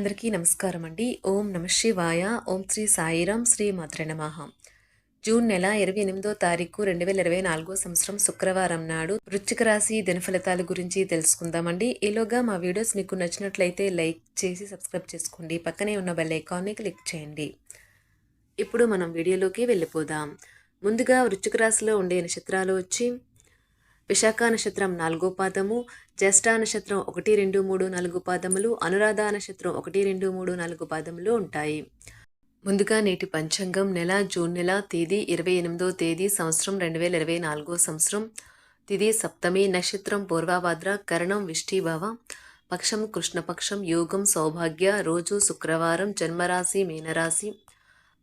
అందరికీ నమస్కారం అండి. ఓం నమ శివాయ. ఓం శ్రీ సాయిరాం శ్రీ మాత్ర నమః. జూన్ నెల ఇరవై ఎనిమిదో తారీఖు రెండు వేల ఇరవై నాలుగో సంవత్సరం శుక్రవారం నాడు వృచ్చిక రాశి దినఫలితాల గురించి తెలుసుకుందామండి. ఈలోగా మా వీడియోస్ మీకు నచ్చినట్లయితే లైక్ చేసి సబ్స్క్రైబ్ చేసుకోండి. పక్కనే ఉన్న బెల్ ఐకాన్ని క్లిక్ చేయండి. ఇప్పుడు మనం వీడియోలోకి వెళ్ళిపోదాం. ముందుగా వృచ్చిక రాశిలో ఉండే నక్షత్రాలు వచ్చి విశాఖ నక్షత్రం నాలుగో పాదము జ్యేష్ఠా నక్షత్రం ఒకటి రెండు మూడు నాలుగు పాదములు అనురాధ నక్షత్రం ఒకటి రెండు మూడు నాలుగు పాదములు ఉంటాయి. ముందుగా నేటి పంచాంగం నెల జూన్ నెల తేదీ ఇరవై ఎనిమిదో తేదీ సంవత్సరం రెండు వేల ఇరవై నాలుగో సంవత్సరం. తిది సప్తమి నక్షత్రం పూర్వాభాద్ర కరణం విష్ఠీభావ పక్షం కృష్ణపక్షం యోగం సౌభాగ్య రోజు శుక్రవారం జన్మరాశి మీనరాశి.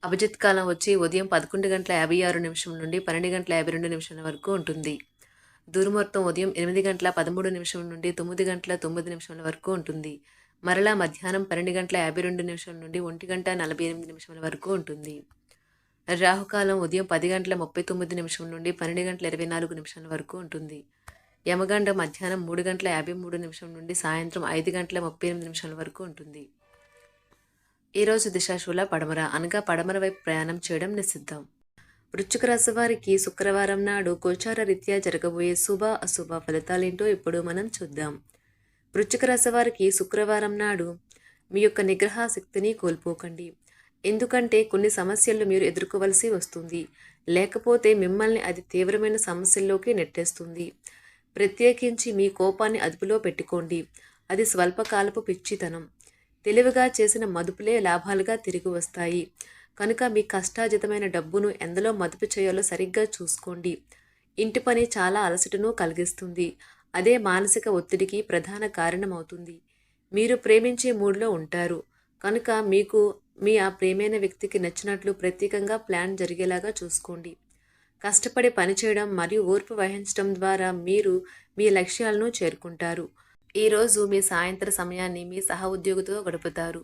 అభిజిత్ కాలం వచ్చి ఉదయం పదకొండు గంటల యాభై ఆరు నిమిషం నుండి పన్నెండు గంటల యాభై రెండు నిమిషాల వరకు ఉంటుంది. దుర్ముహూర్తం ఉదయం ఎనిమిది గంటల పదమూడు నిమిషం నుండి తొమ్మిది గంటల తొమ్మిది నిమిషాల వరకు ఉంటుంది. మరలా మధ్యాహ్నం పన్నెండు గంటల యాభై రెండు నిమిషం నుండి ఒంటి గంట నలభై ఎనిమిది నిమిషాల వరకు ఉంటుంది. రాహుకాలం ఉదయం పది గంటల ముప్పై తొమ్మిది నిమిషం నుండి పన్నెండు గంటల ఇరవై నాలుగు నిమిషాల వరకు ఉంటుంది. యమగండ మధ్యాహ్నం మూడు గంటల యాభై మూడు నిమిషం నుండి సాయంత్రం ఐదు గంటల ముప్పై ఎనిమిది నిమిషాల వరకు ఉంటుంది. ఈరోజు దిశాశూల పడమర అనగా పడమర వైపు ప్రయాణం చేయడం నిషిద్ధం. వృశ్చిక రాశి వారికి శుక్రవారం నాడు గోచార రీత్యా జరగబోయే శుభ అశుభ ఫలితాలేంటో ఇప్పుడు మనం చూద్దాం. వృశ్చిక రాశి వారికి శుక్రవారం నాడు మీ యొక్క నిగ్రహ శక్తిని కోల్పోకండి. ఎందుకంటే కొన్ని సమస్యలు మీరు ఎదుర్కోవలసి వస్తుంది. లేకపోతే మిమ్మల్ని అది తీవ్రమైన సమస్యల్లోకి నెట్టేస్తుంది. ప్రత్యేకించి మీ కోపాన్ని అదుపులో పెట్టుకోండి. అది స్వల్పకాలపు పిచ్చితనం. తెలివిగా చేసిన మదుపులే లాభాలుగా తిరిగి వస్తాయి. కనుక మీ కష్టాజితమైన డబ్బును ఎందులో మదుపు చేయాలో సరిగ్గా చూసుకోండి. ఇంటి పని చాలా అలసటను కలిగిస్తుంది. అదే మానసిక ఒత్తిడికి ప్రధాన కారణమవుతుంది. మీరు ప్రేమించే మూడ్లో ఉంటారు. కనుక మీకు మీ ఆ ప్రేమైన వ్యక్తికి నచ్చినట్లు ప్రత్యేకంగా ప్లాన్ జరిగేలాగా చూసుకోండి. కష్టపడి పనిచేయడం మరియు ఓర్పు వహించడం ద్వారా మీరు మీ లక్ష్యాలను చేరుకుంటారు. ఈరోజు మీ సాయంత్ర సమయాన్ని మీ సహ ఉద్యోగితో గడుపుతారు.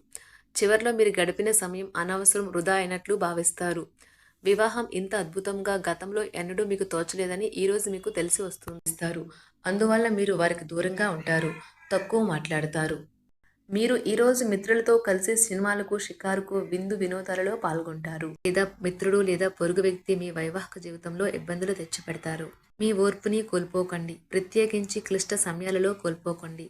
చివరిలో మీరు గడిపిన సమయం అనవసరం వృధా అయినట్లు భావిస్తారు. వివాహం ఇంత అద్భుతంగా గతంలో ఎన్నడూ మీకు తోచలేదని ఈరోజు మీకు తెలిసి వస్తుంది అందువల్ల మీరు వారికి దూరంగా ఉంటారు తక్కువ మాట్లాడతారు. మీరు ఈరోజు మిత్రులతో కలిసి సినిమాలకు షికారుకు విందు వినోదాలలో పాల్గొంటారు. లేదా మిత్రుడు లేదా పొరుగు వ్యక్తి మీ వైవాహిక జీవితంలో ఇబ్బందులు తెచ్చిపెడతారు. మీ ఓర్పుని కోల్పోకండి. ప్రత్యేకించి క్లిష్ట సమయాలలో కోల్పోకండి.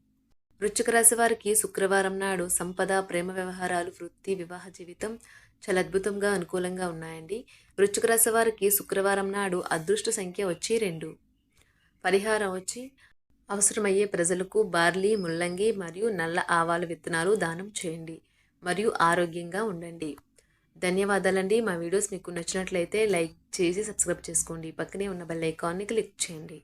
వృశ్చిక రాశి వారికి శుక్రవారం నాడు సంపద ప్రేమ వ్యవహారాలు వృత్తి వివాహ జీవితం చాలా అద్భుతంగా అనుకూలంగా ఉన్నాయండి. వృశ్చిక రాశి వారికి శుక్రవారం నాడు అదృష్ట సంఖ్య వచ్చి రెండు. పరిహారం వచ్చి అవసరమయ్యే ప్రజలకు బార్లీ ముల్లంగి మరియు నల్ల ఆవాల విత్తనాలు దానం చేయండి. మరియు ఆరోగ్యంగా ఉండండి. ధన్యవాదాలండి. మా వీడియోస్ మీకు నచ్చినట్లయితే లైక్ చేసి సబ్స్క్రైబ్ చేసుకోండి. పక్కనే ఉన్న బెల్ ఐకాన్ని క్లిక్ చేయండి.